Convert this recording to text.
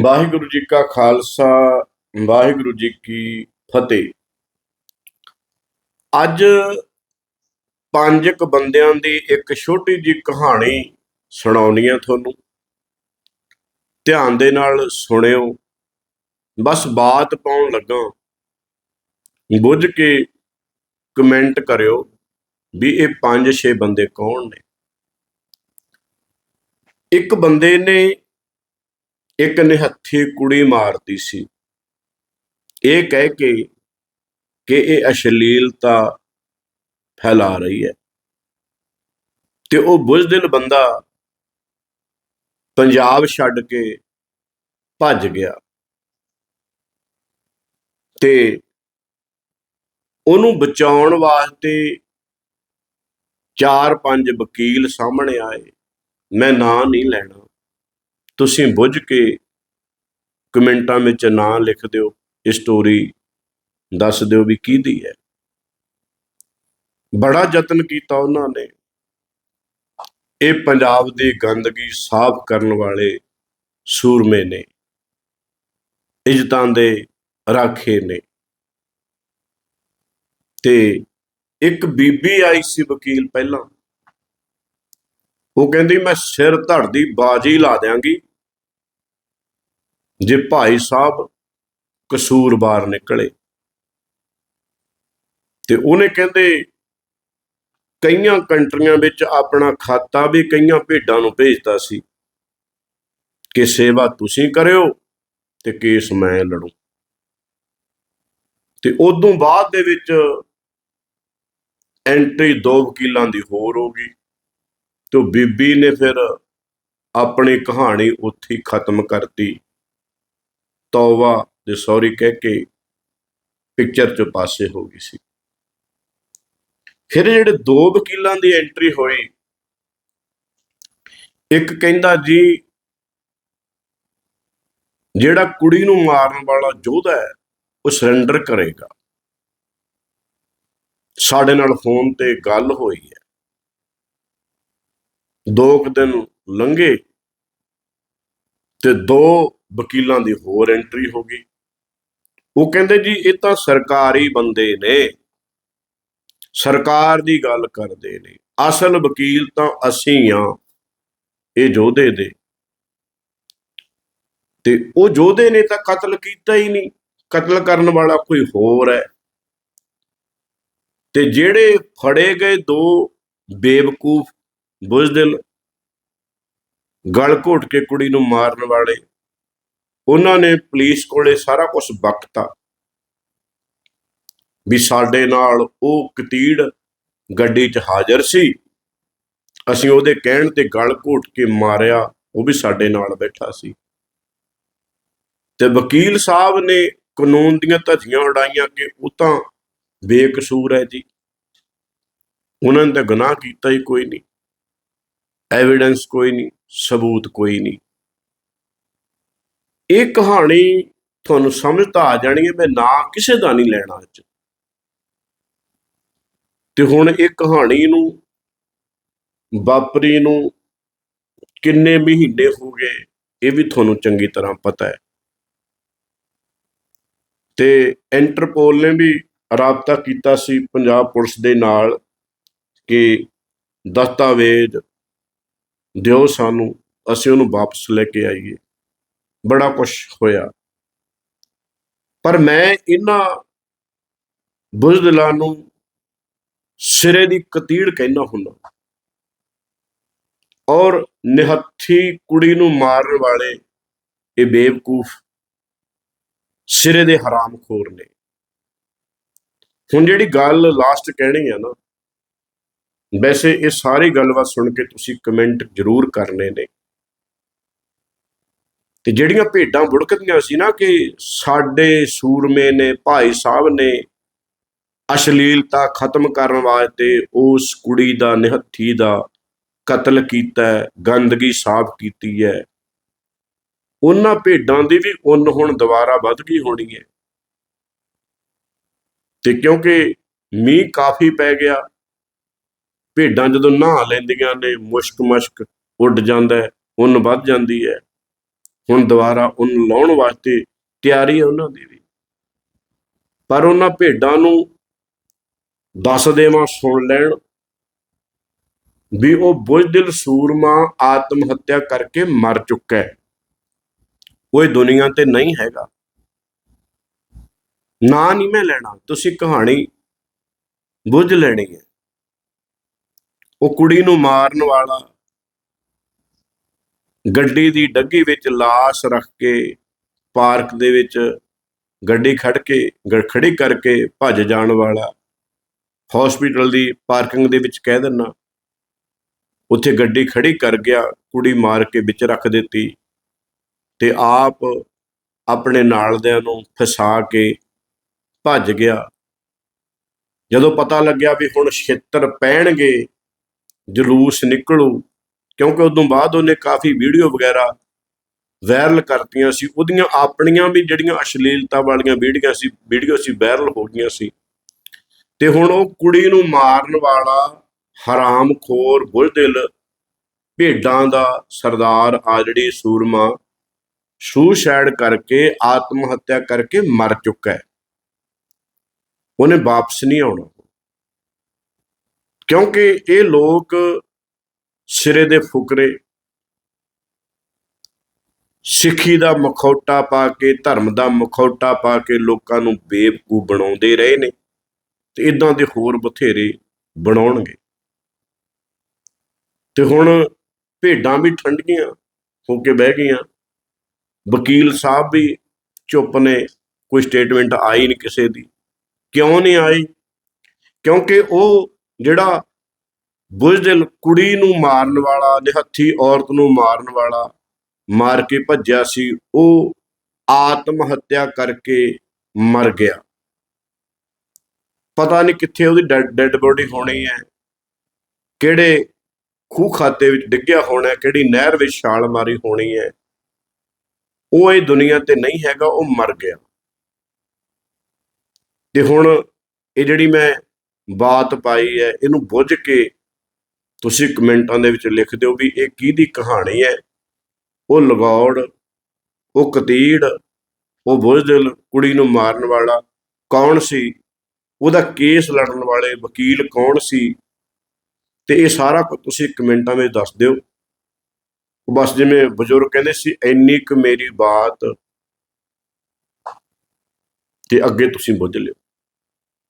ਵਾਹਿਗੁਰੂ ਜੀ ਕਾ ਖਾਲਸਾ, ਵਾਹਿਗੁਰੂ ਜੀ ਕੀ ਫਤਿਹ। ਅੱਜ ਪੰਜ ਕੁ ਬੰਦਿਆਂ ਦੀ ਇੱਕ ਛੋਟੀ ਜੀ ਕਹਾਣੀ ਸੁਣਾਉਣੀ ਆ ਤੁਹਾਨੂੰ। ਧਿਆਨ ਦੇ ਨਾਲ ਸੁਣਿਓ। ਬਸ ਬਾਤ ਪਾਉਣ ਲੱਗਾ। ਬੁੱਝ ਕੇ ਕਮੈਂਟ ਕਰਿਓ ਵੀ ਇਹ ਪੰਜ ਛੇ ਬੰਦੇ ਕੌਣ ਨੇ। ਇੱਕ ਬੰਦੇ ਨੇ ਇੱਕ ਨਿਹੱਥੀ ਕੁੜੀ ਮਾਰਦੀ ਸੀ। ਇਹ ਕਹਿ ਕੇ ਕਿ ਇਹ ਅਸ਼ਲੀਲਤਾ ਫੈਲਾ ਰਹੀ ਹੈ। ਤੇ ਉਹ ਬੁਜ਼ਦਿਲ ਬੰਦਾ ਪੰਜਾਬ ਛੱਡ ਕੇ ਭੱਜ ਗਿਆ। ਤੇ ਉਹਨੂੰ ਬਚਾਉਣ ਵਾਸਤੇ ਚਾਰ ਪੰਜ ਵਕੀਲ ਸਾਹਮਣੇ ਆਏ। ਮੈਂ ਨਾਂ ਨਹੀਂ ਲੈਣਾ। ਤੁਸੀਂ ਬੁੱਝ ਕੇ ਕਮੈਂਟਾਂ ਵਿੱਚ ਨਾਂ ਲਿਖ ਦਿਓ, ਇਹ ਸਟੋਰੀ ਦੱਸ ਦਿਓ ਵੀ ਕਿਹਦੀ ਹੈ। ਬੜਾ ਯਤਨ ਕੀਤਾ ਉਹਨਾਂ ਨੇ। ਇਹ ਪੰਜਾਬ ਦੀ ਗੰਦਗੀ ਸਾਫ਼ ਕਰਨ ਵਾਲੇ ਸੂਰਮੇ ਨੇ, ਇੱਜ਼ਤਾਂ ਦੇ ਰਾਖੇ ਨੇ। ਤੇ ਇੱਕ ਬੀਬੀ ਆਈ ਸੀ ਵਕੀਲ ਪਹਿਲਾਂ। ਉਹ ਕਹਿੰਦੀ, ਮੈਂ ਸਿਰ ਧੜ ਦੀ ਬਾਜੀ ਲਾ ਦਿਆਂਗੀ। ਜੇ ਭਾਈ ਸਾਹਿਬ ਕਸੂਰਵਾਰ ਨਿਕਲੇ। ਤੇ ਉਹਨੇ ਕਹਿੰਦੇ, ਕਈਆਂ ਕੰਟਰੀਆਂ ਵਿੱਚ ਆਪਣਾ ਖਾਤਾ ਵੀ ਕਈਆਂ ਭੇਡਾਂ ਨੂੰ ਭੇਜਦਾ ਸੀ ਕਿ ਸੇਵਾ ਤੁਸੀਂ ਕਰਿਓ ਤੇ ਕੇਸ ਮੈਂ ਲੜੂ। ਤੇ ਉਦੋਂ ਬਾਅਦ ਦੇ ਵਿੱਚ ਐਂਟਰੀ ਦੋ ਵਕੀਲਾਂ ਦੀ ਹੋਰ ਹੋ ਗਈ। ਤੇ ਉਹ ਬੀਬੀ ਨੇ ਫਿਰ ਆਪਣੀ ਕਹਾਣੀ ਉੱਥੇ ਖਤਮ ਕਰਤੀ। ਤੌਬਾ ਤੇ ਸੌਰੀ ਕਹਿ ਕੇ ਪਿਕਚਰ ਚ ਪਾਸੇ ਹੋ ਗਈ ਸੀ। ਫਿਰ ਜਿਹੜੇ ਦੋ ਵਕੀਲਾਂ ਦੀ ਐਂਟਰੀ ਹੋਈ, ਇੱਕ ਕਹਿੰਦਾ ਜੀ, ਜਿਹੜਾ ਕੁੜੀ ਨੂੰ ਮਾਰਨ ਵਾਲਾ ਯੋਧਾ ਹੈ, ਉਹ ਸਰੈਂਡਰ ਕਰੇਗਾ। ਸਾਡੇ ਨਾਲ ਫੋਨ ਤੇ ਗੱਲ ਹੋਈ ਹੈ। ਦੋ ਕੁ ਦਿਨ ਲੰਘੇ ਤੇ ਦੋ ਵਕੀਲਾਂ ਦੀ ਹੋਰ ਐਂਟਰੀ ਹੋ ਗਈ। ਉਹ ਕਹਿੰਦੇ ਜੀ, ਇਹ ਤਾਂ ਸਰਕਾਰੀ ਬੰਦੇ ਨੇ, ਸਰਕਾਰ ਦੀ ਗੱਲ ਕਰਦੇ ਨੇ। ਅਸਲ ਵਕੀਲ ਤਾਂ ਅਸੀਂ ਆ ਇਹ ਯੋਧੇ ਦੇ। ਤੇ ਉਹ ਯੋਧੇ ਨੇ ਤਾਂ ਕਤਲ ਕੀਤਾ ਹੀ ਨਹੀਂ। ਕਤਲ ਕਰਨ ਵਾਲਾ ਕੋਈ ਹੋਰ ਹੈ। ਤੇ ਜਿਹੜੇ ਫੜੇ ਗਏ ਦੋ ਬੇਵਕੂਫ ਬੁਜ਼ਦਿਲ ਗਲ ਘੋਟ ਕੇ ਕੁੜੀ ਨੂੰ ਮਾਰਨ ਵਾਲੇ ਉਹਨਾਂ ਨੇ ਪੁਲਿਸ ਕੋਲੇ ਸਾਰਾ ਕੁਝ ਬਕਤਾ ਵੀ ਸਾਡੇ ਨਾਲ ਉਹ ਕਤੀੜ ਗੱਡੀ 'ਚ ਹਾਜ਼ਰ ਸੀ। ਅਸੀਂ ਉਹਦੇ ਕਹਿਣ ਤੇ ਗਲ ਘੋਟ ਕੇ ਮਾਰਿਆ, ਉਹ ਵੀ ਸਾਡੇ ਨਾਲ ਬੈਠਾ ਸੀ। ਤੇ ਵਕੀਲ ਸਾਹਿਬ ਨੇ ਕਾਨੂੰਨ ਦੀਆਂ ਧੱਜੀਆਂ ਉਡਾਈਆਂ ਕਿ ਉਹ ਤਾਂ ਬੇਕਸੂਰ ਹੈ ਜੀ। ਉਹਨਾਂ ਨੇ ਤਾਂ ਗੁਨਾਹ ਕੀਤਾ ਹੀ ਕੋਈ ਨਹੀਂ। ਐਵੀਡੈਂਸ ਕੋਈ ਨਹੀਂ, ਸਬੂਤ ਕੋਈ ਨਹੀਂ। ਇਹ ਕਹਾਣੀ ਤੁਹਾਨੂੰ ਸਮਝ ਤਾਂ ਆ ਜਾਣੀ ਹੈ, ਮੈਂ ਨਾ ਕਿਸੇ ਦਾ ਨਹੀਂ ਲੈਣਾ ਅੱਜ। ਤੇ ਹੁਣ ਇਹ ਕਹਾਣੀ ਨੂੰ, ਵਾਪਰੀ ਨੂੰ ਕਿੰਨੇ ਮਹੀਨੇ ਹੋ ਗਏ, ਇਹ ਵੀ ਤੁਹਾਨੂੰ ਚੰਗੀ ਤਰ੍ਹਾਂ ਪਤਾ ਹੈ। ਤੇ ਇੰਟਰਪੋਲ ਨੇ ਵੀ ਰਾਬਤਾ ਕੀਤਾ ਸੀ ਪੰਜਾਬ ਪੁਲਿਸ ਦੇ ਨਾਲ ਕਿ ਦਸਤਾਵੇਜ਼ ਦਿਓ ਸਾਨੂੰ, ਅਸੀਂ ਉਹਨੂੰ ਵਾਪਸ ਲੈ ਕੇ ਆਈਏ। ਬੜਾ ਕੁਝ ਹੋਇਆ। ਪਰ ਮੈਂ ਇਹਨਾਂ ਬੁਜ਼ਦਿਲਾਂ ਨੂੰ ਸਿਰੇ ਦੀ ਕਤੀੜ ਕਹਿਣਾ ਹੁੰਦਾ। ਔਰ ਨਿਹੱਥੀ ਕੁੜੀ ਨੂੰ ਮਾਰਨ ਵਾਲੇ ਇਹ ਬੇਵਕੂਫ ਸਿਰੇ ਦੇ ਹਰਾਮਖੋਰ ਨੇ। ਹੁਣ ਜਿਹੜੀ ਗੱਲ ਲਾਸਟ ਕਹਿਣੀ ਆ ਨਾ ਵੈਸੇ ਇਹ ਸਾਰੀ ਗੱਲਬਾਤ ਸੁਣ ਕੇ ਤੁਸੀਂ ਕਮੈਂਟ ਜ਼ਰੂਰ ਕਰਨੇ ਨੇ। ਤੇ ਜਿਹੜੀਆਂ ਭੇਡਾਂ ਬੁੜਕਦੀਆਂ ਸੀ ਨਾ ਕਿ ਸਾਡੇ ਸੂਰਮੇ ਨੇ, ਭਾਈ ਸਾਹਿਬ ਨੇ ਅਸ਼ਲੀਲਤਾ ਖਤਮ ਕਰਨ ਵਾਸਤੇ ਉਸ ਕੁੜੀ ਦਾ, ਨਿਹੱਥੀ ਦਾ ਕਤਲ ਕੀਤਾ, ਗੰਦਗੀ ਸਾਫ਼ ਕੀਤੀ ਹੈ। ਉਹਨਾਂ ਭੇਡਾਂ ਦੀ ਵੀ ਉੱਨ ਹੁਣ ਦੁਬਾਰਾ ਵੱਧ ਗਈ ਹੋਣੀ ਹੈ। ਤੇ ਕਿਉਂਕਿ ਮੀਂਹ ਕਾਫੀ ਪੈ ਗਿਆ ਭੇਡਾਂ ਜਦੋਂ ਨਹਾ ਲੈਂਦੀਆਂ ਨੇ, ਮੁਸ਼ਕ ਮਸ਼ਕ ਉੱਡ ਜਾਂਦਾ ਹੈ ਉੱਨ ਵੱਧ ਜਾਂਦੀ ਹੈ। ਹੁਣ ਦੁਬਾਰਾ ਉਨ ਲਾਉਣ ਵਾਸਤੇ ਤਿਆਰੀ ਹੈ ਉਹਨਾਂ ਦੀ ਵੀ। ਪਰ ਉਹਨਾਂ ਭੇਡਾਂ ਨੂੰ ਦੱਸ ਦੇਵਾਂ, ਸੁਣ ਲੈਣ ਵੀ ਉਹ ਬੁਝਦਿਲ ਸੂਰਮਾ ਆਤਮ ਹੱਤਿਆ ਕਰਕੇ ਮਰ ਚੁੱਕਾ ਹੈ। ਉਹ ਇਹ ਦੁਨੀਆ ਤੇ ਨਹੀਂ ਹੈਗਾ। ਨਾ ਨਹੀਂ ਮੈਂ ਲੈਣਾ, ਤੁਸੀਂ ਕਹਾਣੀ ਬੁੱਝ ਲੈਣੀ ਹੈ। ਉਹ ਕੁੜੀ ਨੂੰ ਮਾਰਨ ਵਾਲਾ ਗੱਡੀ ਦੀ ਡੱਗੀ ਵਿੱਚ ਲਾਸ਼ ਰੱਖ ਕੇ ਪਾਰਕ ਦੇ ਵਿੱਚ ਗੱਡੀ ਖੜ ਕੇ, ਗ- ਖੜੀ ਕਰਕੇ ਭੱਜ ਜਾਣ ਵਾਲਾ। ਹਸਪੀਟਲ ਦੀ ਪਾਰਕਿੰਗ ਦੇ ਵਿੱਚ ਕਹਿ ਦਿੰਨਾ, ਉੱਥੇ ਗੱਡੀ ਖੜੀ ਕਰ ਗਿਆ, ਕੁੜੀ ਮਾਰ ਕੇ ਵਿੱਚ ਰੱਖ ਦਿੱਤੀ ਤੇ ਆਪ ਆਪਣੇ ਨਾਲਦਿਆਂ ਨੂੰ ਫਸਾ ਕੇ ਭੱਜ ਗਿਆ। ਜਦੋਂ ਪਤਾ ਲੱਗਿਆ ਵੀ ਹੁਣ ਛਿੱਤਰ ਪੈਣਗੇ ਜਲੂਸ ਨਿਕਲੂ, ਕਿਉਂਕਿ ਉਦੋਂ ਬਾਅਦ ਉਹਨੇ ਕਾਫੀ ਵੀਡੀਓ ਵਗੈਰਾ ਵਾਇਰਲ ਕਰਤੀਆਂ ਸੀ। ਉਹਦੀਆਂ ਆਪਣੀਆਂ ਵੀ ਜਿਹੜੀਆਂ ਅਸ਼ਲੀਲਤਾ ਵਾਲੀਆਂ ਵੀਡੀਓ ਸੀ ਵੀਡੀਓ ਸੀ ਵਾਇਰਲ ਹੋ ਗਈਆਂ ਸੀ। ਤੇ ਹੁਣ ਉਹ ਕੁੜੀ ਨੂੰ ਮਾਰਨ ਵਾਲਾ ਹਰਾਮਖੋਰ ਬੁਲਦਿਲ ਭੇਡਾਂ ਦਾ ਸਰਦਾਰ ਆ ਜਿਹੜੀ ਸੂਰਮਾ ਸੁਸਾਈਡ ਕਰਕੇ ਆਤਮ ਹੱਤਿਆ ਕਰਕੇ ਮਰ ਚੁੱਕਾ ਹੈ। ਉਹਨੇ ਵਾਪਸ ਨਹੀਂ ਆਉਣਾ। ਕਿਉਂਕਿ ਇਹ ਲੋਕ ਸਿਰੇ ਦੇ ਫੁਕਰੇ ਸਿੱਖੀ ਦਾ ਮਖੌਟਾ ਪਾ ਕੇ, ਧਰਮ ਦਾ ਮਖੌਟਾ ਪਾ ਕੇ ਲੋਕਾਂ ਨੂੰ ਬੇਵਕੂਫ ਬਣਾਉਂਦੇ ਰਹੇ ਨੇ ਤੇ ਇਦਾਂ ਦੇ ਹੋਰ ਬਥੇਰੇ ਬਣਾਉਣਗੇ। ਤੇ ਹੁਣ ਭੇਡਾਂ ਵੀ ਠੰਡੀਆਂ ਹੋ ਕੇ ਬਹਿ ਗਈਆਂ। ਵਕੀਲ ਸਾਹਿਬ ਵੀ ਚੁੱਪ ਨੇ, ਕੋਈ ਸਟੇਟਮੈਂਟ ਆਈ ਨਹੀਂ ਕਿਸੇ ਦੀ। ਕਿਉਂ ਨਹੀਂ ਆਈ? ਕਿਉਂਕਿ ਉਹ ਜਿਹੜਾ ਬੁਝਦਿਲ ਕੁੜੀ ਨੂੰ ਮਾਰਨ ਵਾਲਾ, ਨਿਹੱਥੀ ਔਰਤ ਨੂੰ ਮਾਰਨ ਵਾਲਾ, ਮਾਰ ਕੇ ਭੱਜਿਆ ਸੀ, ਉਹ ਆਤਮ ਹੱਤਿਆ ਕਰਕੇ ਮਰ ਗਿਆ। ਪਤਾ ਨਹੀਂ ਕਿੱਥੇ ਉਹਦੀ ਡੈੱਡ ਬੋਡੀ ਹੋਣੀ ਹੈ, ਕਿਹੜੇ ਖੂਹ ਖਾਤੇ ਵਿੱਚ ਡਿੱਗਿਆ ਹੋਣਾ ਕਿਹੜੀ ਨਹਿਰ ਵਿੱਚ ਛਾਲ ਮਾਰੀ ਹੋਣੀ ਹੈ, ਉਹ ਇਹ ਦੁਨੀਆ ਤੇ ਨਹੀਂ ਹੈਗਾ, ਉਹ ਮਰ ਗਿਆ। ਤੇ ਹੁਣ ਇਹ ਜਿਹੜੀ ਮੈਂ ਬਾਤ ਪਾਈ ਹੈ, ਇਹਨੂੰ ਬੁੱਝ ਕੇ ਤੁਸੀਂ ਕਮੈਂਟਾਂ ਦੇ ਵਿੱਚ ਲਿਖ ਦਿਓ ਵੀ ਇਹ ਕਿਹਦੀ ਕਹਾਣੀ ਹੈ? ਉਹ ਲਗੌੜ, ਉਹ ਕਤੀੜ, ਉਹ ਬੁਜ਼ਦਿਲ ਕੁੜੀ ਨੂੰ ਮਾਰਨ ਵਾਲਾ ਕੌਣ ਸੀ? ਉਹਦਾ ਕੇਸ ਲੜਨ ਵਾਲੇ ਵਕੀਲ ਕੌਣ ਸੀ? ਤੇ ਇਹ ਸਾਰਾ ਕੁਝ ਤੁਸੀਂ ਕਮੈਂਟਾਂ ਵਿੱਚ ਦੱਸ ਦਿਓ। ਬਸ ਜਿਵੇਂ ਬਜ਼ੁਰਗ ਕਹਿੰਦੇ ਸੀ, ਇੰਨੀ ਕੁ ਮੇਰੀ ਬਾਤ ਤੇ ਅੱਗੇ ਤੁਸੀਂ ਬੁੱਝ ਲਿਓ।